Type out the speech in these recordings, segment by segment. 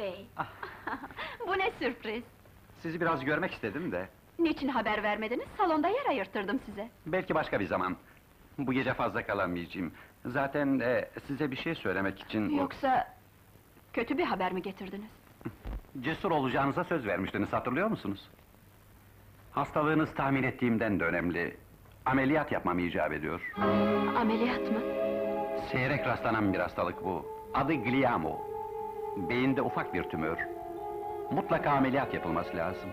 Bey! Ah. Bu ne sürpriz! Sizi biraz görmek istedim de. Niçin haber vermediniz? Salonda yer ayırttırdım size. Belki başka bir zaman. Bu gece fazla kalamayacağım. Zaten e, size bir şey söylemek için... Yoksa... Kötü bir haber mi getirdiniz? Cesur olacağınıza söz vermiştiniz, hatırlıyor musunuz? Hastalığınız tahmin ettiğimden de önemli. Ameliyat yapmam icap ediyor. Ameliyat mı? Seyrek rastlanan bir hastalık bu. Adı gliamo. Beyinde ufak bir tümör. Mutlaka ameliyat yapılması lazım.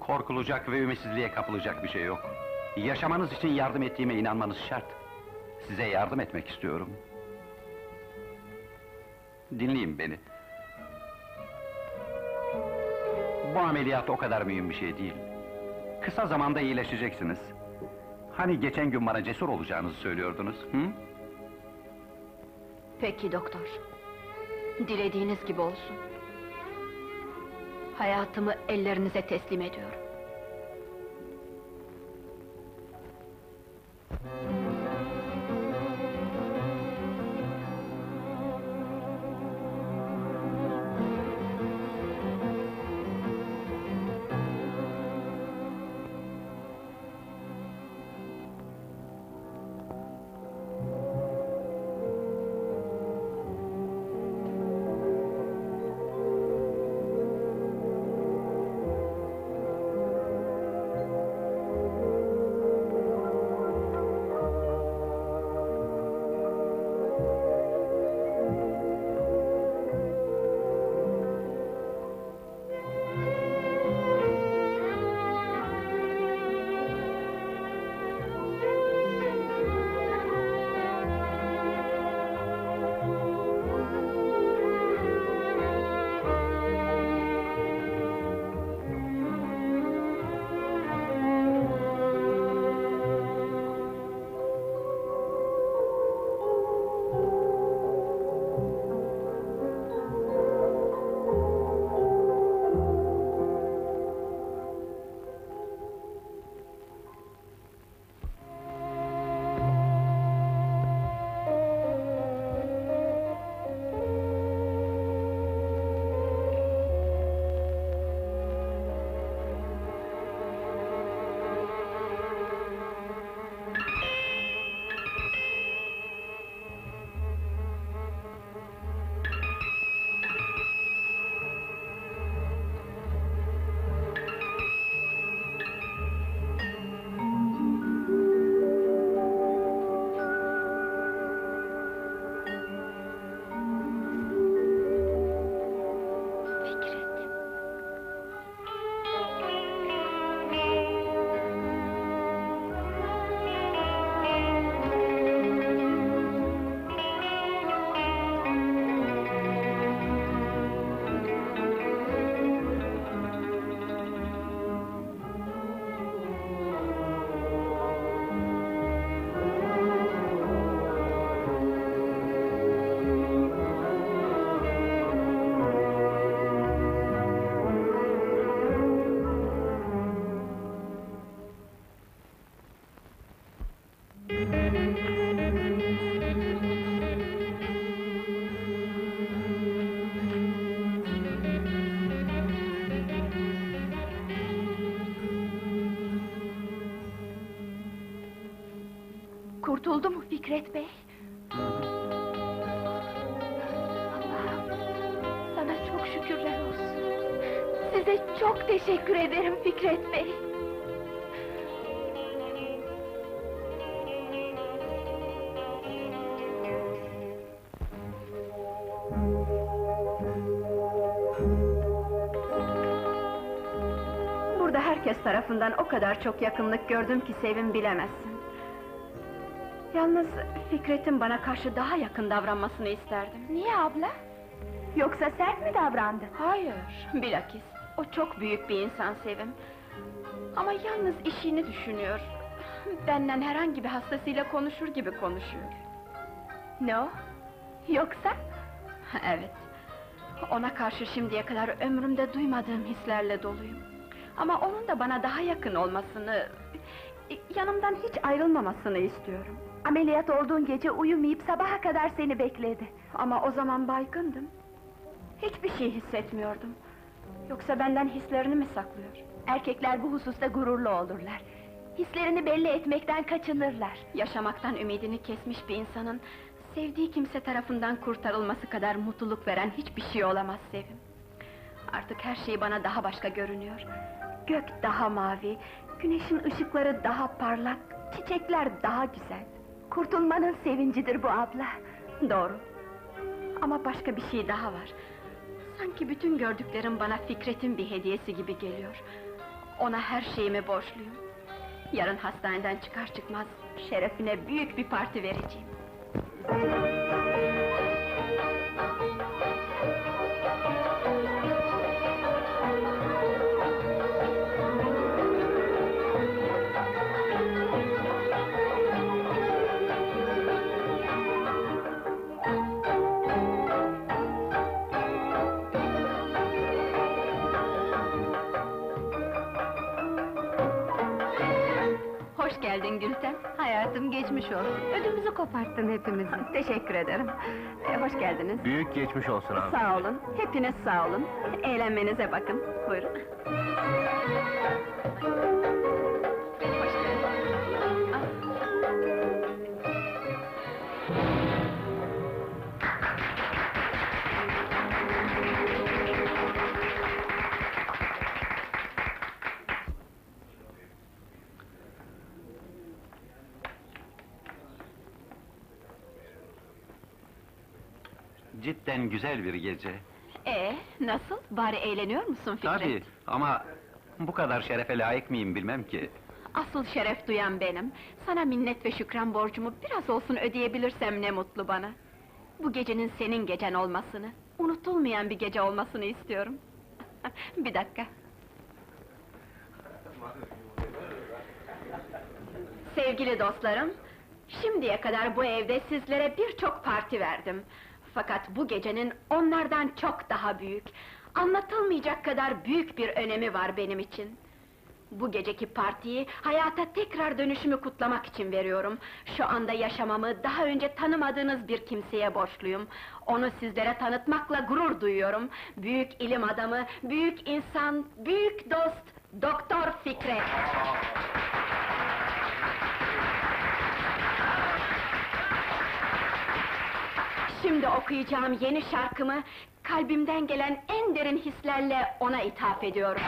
Korkulacak ve ümitsizliğe kapılacak bir şey yok. Yaşamanız için yardım ettiğime inanmanız şart. Size yardım etmek istiyorum. Dinleyin beni. Bu ameliyat o kadar mühim bir şey değil. Kısa zamanda iyileşeceksiniz. Hani geçen gün bana cesur olacağınızı söylüyordunuz, hı? Peki doktor. Dilediğiniz gibi olsun. Hayatımı ellerinize teslim ediyorum. Fikret Bey? Allah'ım, sana çok şükürler olsun. Size çok teşekkür ederim Fikret Bey. Burada herkes tarafından o kadar çok yakınlık gördüm ki Sevim bilemezsin. Yalnız Fikret'in bana karşı daha yakın davranmasını isterdim. Niye abla? Yoksa sert mi davrandı? Hayır, bilakis. O çok büyük bir insan Sevim. Ama yalnız işini düşünüyor. Benden herhangi bir hastasıyla konuşur gibi konuşuyor. Ne o? Yoksa? evet. Ona karşı şimdiye kadar ömrümde duymadığım hislerle doluyum. Ama onun da bana daha yakın olmasını... ...yanımdan hiç ayrılmamasını istiyorum. Ameliyat olduğun gece uyumayıp sabaha kadar seni bekledi. Ama o zaman baygındım. Hiçbir şey hissetmiyordum. Yoksa benden hislerini mi saklıyor? Erkekler bu hususta gururlu olurlar. Hislerini belli etmekten kaçınırlar. Yaşamaktan ümidini kesmiş bir insanın... ...sevdiği kimse tarafından kurtarılması kadar mutluluk veren hiçbir şey olamaz Sevim. Artık her şey bana daha başka görünüyor. Gök daha mavi, güneşin ışıkları daha parlak, çiçekler daha güzel. Kurtulmanın sevincidir bu abla. Doğru. Ama başka bir şey daha var. Sanki bütün gördüklerim bana Fikret'in bir hediyesi gibi geliyor. Ona her şeyimi borçluyum. Yarın hastaneden çıkar çıkmaz şerefine büyük bir parti vereceğim. Geldin Gülten. Hayatım geçmiş olsun. Ödümüzü koparttın hepimizi. Teşekkür ederim. Ee, hoş geldiniz. Büyük geçmiş olsun abi. Sağ olun. Hepiniz sağ olun. Eğlenmenize bakın. Buyurun. Cidden güzel bir gece. Ee, nasıl? Bari eğleniyor musun Fikret? Tabii ama bu kadar şerefe layık mıyım bilmem ki. Asıl şeref duyan benim. Sana minnet ve şükran borcumu biraz olsun ödeyebilirsem ne mutlu bana. Bu gecenin senin gecen olmasını, unutulmayan bir gece olmasını istiyorum. bir dakika. Sevgili dostlarım, şimdiye kadar bu evde sizlere birçok parti verdim. Fakat bu gecenin onlardan çok daha büyük, anlatılmayacak kadar büyük bir önemi var benim için. Bu geceki partiyi hayata tekrar dönüşümü kutlamak için veriyorum. Şu anda yaşamamı daha önce tanımadığınız bir kimseye borçluyum. Onu sizlere tanıtmakla gurur duyuyorum. Büyük ilim adamı, büyük insan, büyük dost, Doktor Fikret. Şimdi okuyacağım yeni şarkımı kalbimden gelen en derin hislerle ona ithaf ediyorum.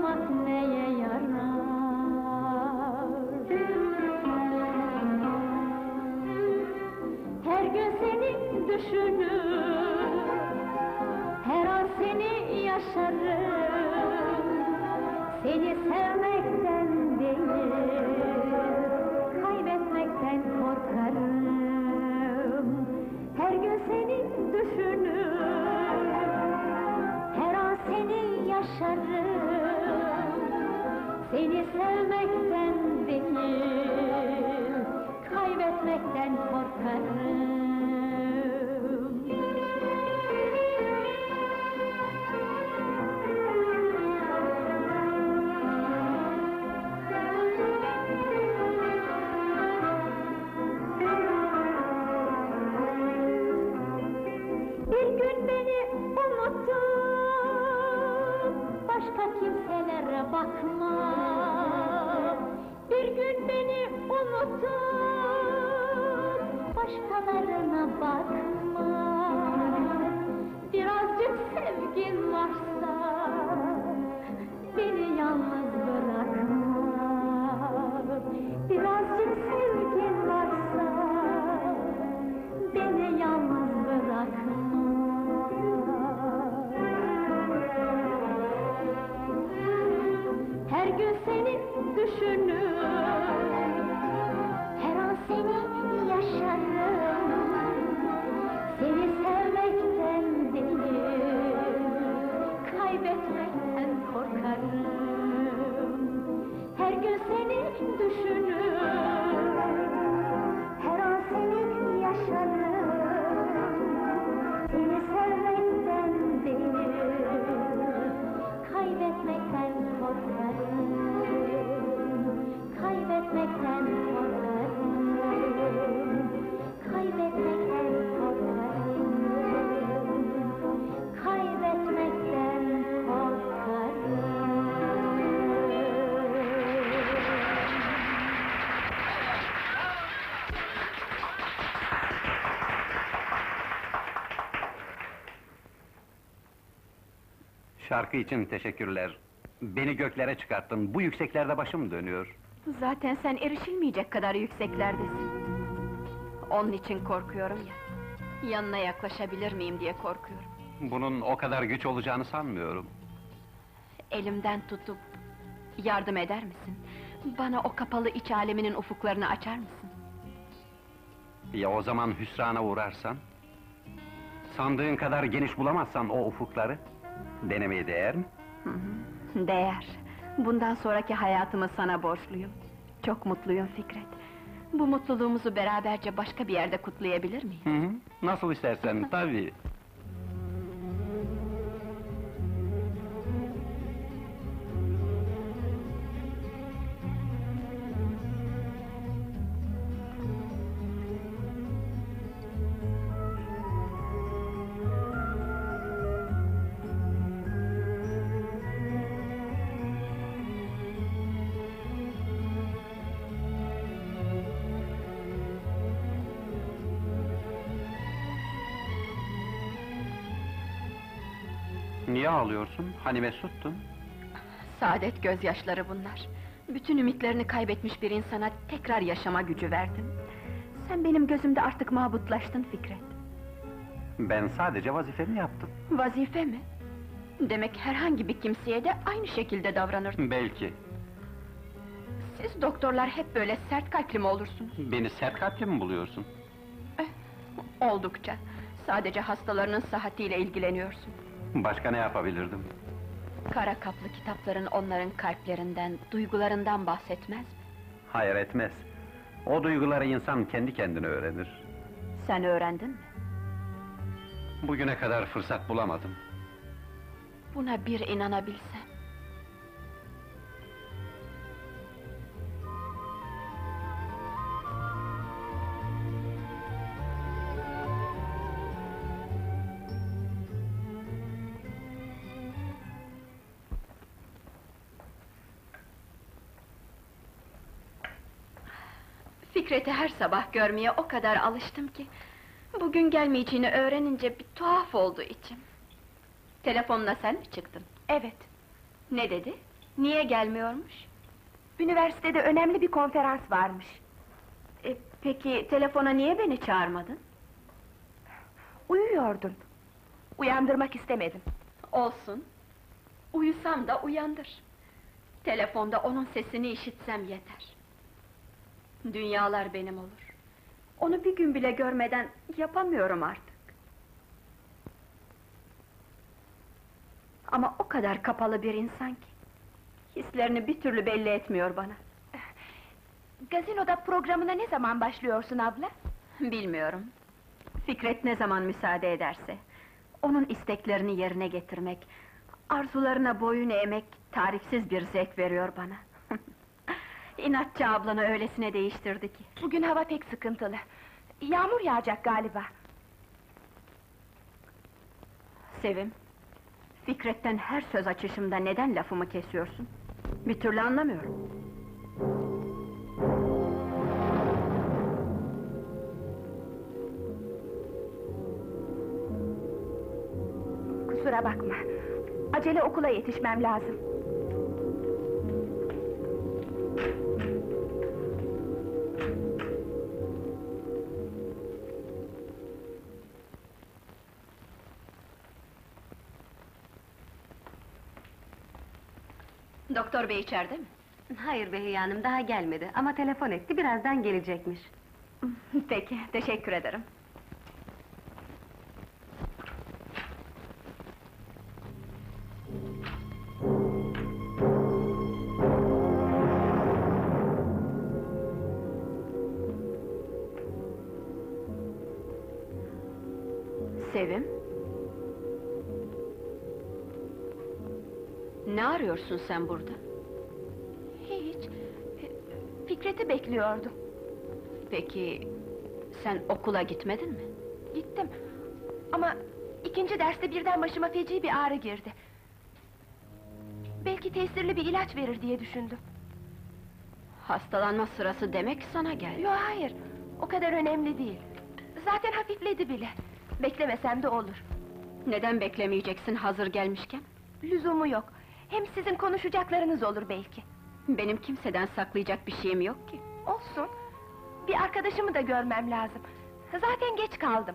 must dan por. Şarkı için teşekkürler. Beni göklere çıkarttın. Bu yükseklerde başım dönüyor. Zaten sen erişilmeyecek kadar yükseklerdesin. Onun için korkuyorum ya. Yanına yaklaşabilir miyim diye korkuyorum. Bunun o kadar güç olacağını sanmıyorum. Elimden tutup yardım eder misin? Bana o kapalı iç aleminin ufuklarını açar mısın? Ya o zaman hüsrana uğrarsan? Sandığın kadar geniş bulamazsan o ufukları? Denemeye değer mi? Değer. Bundan sonraki hayatımı sana borçluyum. Çok mutluyum Fikret. Bu mutluluğumuzu beraberce başka bir yerde kutlayabilir miyiz? Hı hı. Nasıl istersen, tabii. Niye ağlıyorsun? Hani mesuttun? Saadet gözyaşları bunlar. Bütün ümitlerini kaybetmiş bir insana tekrar yaşama gücü verdin. Sen benim gözümde artık mabutlaştın Fikret. Ben sadece vazifemi yaptım. Vazife mi? Demek herhangi bir kimseye de aynı şekilde davranırdın. Belki. Siz doktorlar hep böyle sert kalpli mi olursunuz? Beni sert kalpli mi buluyorsun? Oldukça. Sadece hastalarının sıhhatiyle ilgileniyorsun. Başka ne yapabilirdim? Kara kaplı kitapların onların kalplerinden, duygularından bahsetmez mi? Hayır etmez. O duyguları insan kendi kendine öğrenir. Sen öğrendin mi? Bugüne kadar fırsat bulamadım. Buna bir inanabilsen. Fikret'i her sabah görmeye o kadar alıştım ki... ...bugün gelmeyeceğini öğrenince bir tuhaf oldu içim. Telefonla sen mi çıktın? Evet, Ne dedi? Niye gelmiyormuş? üniversitede önemli bir konferans varmış. E, peki telefona niye beni çağırmadın? Uyuyordun. Uyandırmak istemedim. Olsun. Uyusam da uyandır. Telefonda onun sesini işitsem yeter. Dünyalar benim olur. Onu bir gün bile görmeden yapamıyorum artık. Ama o kadar kapalı bir insan ki... ...hislerini bir türlü belli etmiyor bana. Gazinoda programına ne zaman başlıyorsun abla? Bilmiyorum. Fikret ne zaman müsaade ederse. Onun isteklerini yerine getirmek... ...arzularına boyun eğmek... ...tarifsiz bir zevk veriyor bana. İnatçı ablanı öylesine değiştirdi ki. Bugün hava pek sıkıntılı. Yağmur yağacak galiba. Sevim... ...Fikret'ten her söz açışımda neden lafımı kesiyorsun? Bir türlü anlamıyorum. Kusura bakma. Acele okula yetişmem lazım. Doktor bey içeride mi? Hayır Behiye Hanım daha gelmedi ama telefon etti birazdan gelecekmiş. Peki, teşekkür ederim. Arıyorsun sen burada? Hiç. Fikret'i bekliyordum. Peki, sen okula gitmedin mi? Gittim. Ama ikinci derste birden başıma feci bir ağrı girdi. Belki tesirli bir ilaç verir diye düşündüm. Hastalanma sırası demek sana geldi. Yo hayır, o kadar önemli değil. Zaten hafifledi bile. Beklemesem de olur. Neden beklemeyeceksin hazır gelmişken? Lüzumu yok. Hem sizin konuşacaklarınız olur belki. Benim kimseden saklayacak bir şeyim yok ki. Olsun. Bir arkadaşımı da görmem lazım. Zaten geç kaldım.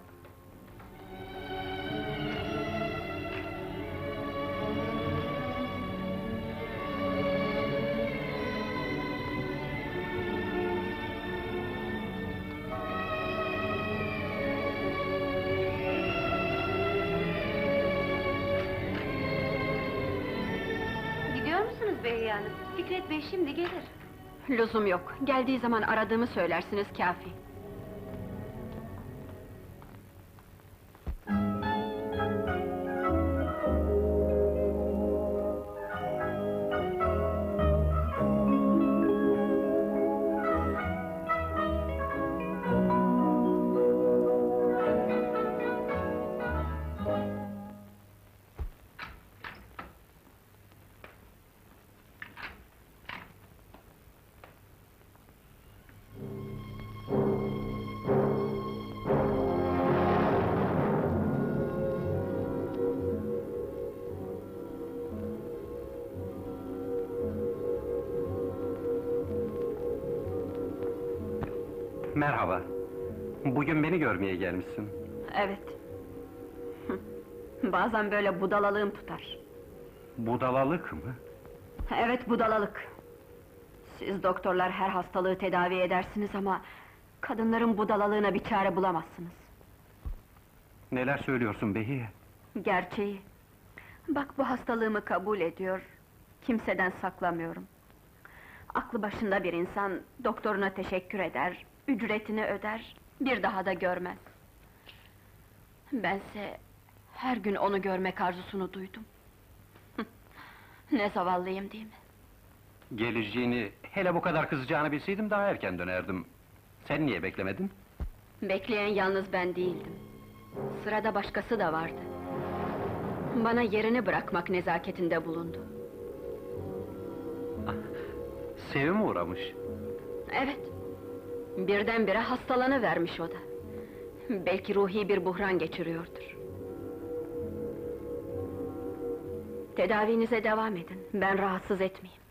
Behiye Hanım? Fikret Bey şimdi gelir. Lüzum yok. Geldiği zaman aradığımı söylersiniz kafi. Merhaba. Bugün beni görmeye gelmişsin. Evet. Bazen böyle budalalığım tutar. Budalalık mı? Evet budalalık. Siz doktorlar her hastalığı tedavi edersiniz ama... ...kadınların budalalığına bir çare bulamazsınız. Neler söylüyorsun Behiye? Gerçeği. Bak bu hastalığımı kabul ediyor. Kimseden saklamıyorum. Aklı başında bir insan doktoruna teşekkür eder, ücretini öder, bir daha da görmez. Bense her gün onu görmek arzusunu duydum. ne zavallıyım değil mi? Geleceğini, hele bu kadar kızacağını bilseydim daha erken dönerdim. Sen niye beklemedin? Bekleyen yalnız ben değildim. Sırada başkası da vardı. Bana yerini bırakmak nezaketinde bulundu. Sevim uğramış. Evet. Birdenbire hastalanıvermiş o da. Belki ruhi bir buhran geçiriyordur. Tedavinize devam edin. Ben rahatsız etmeyeyim.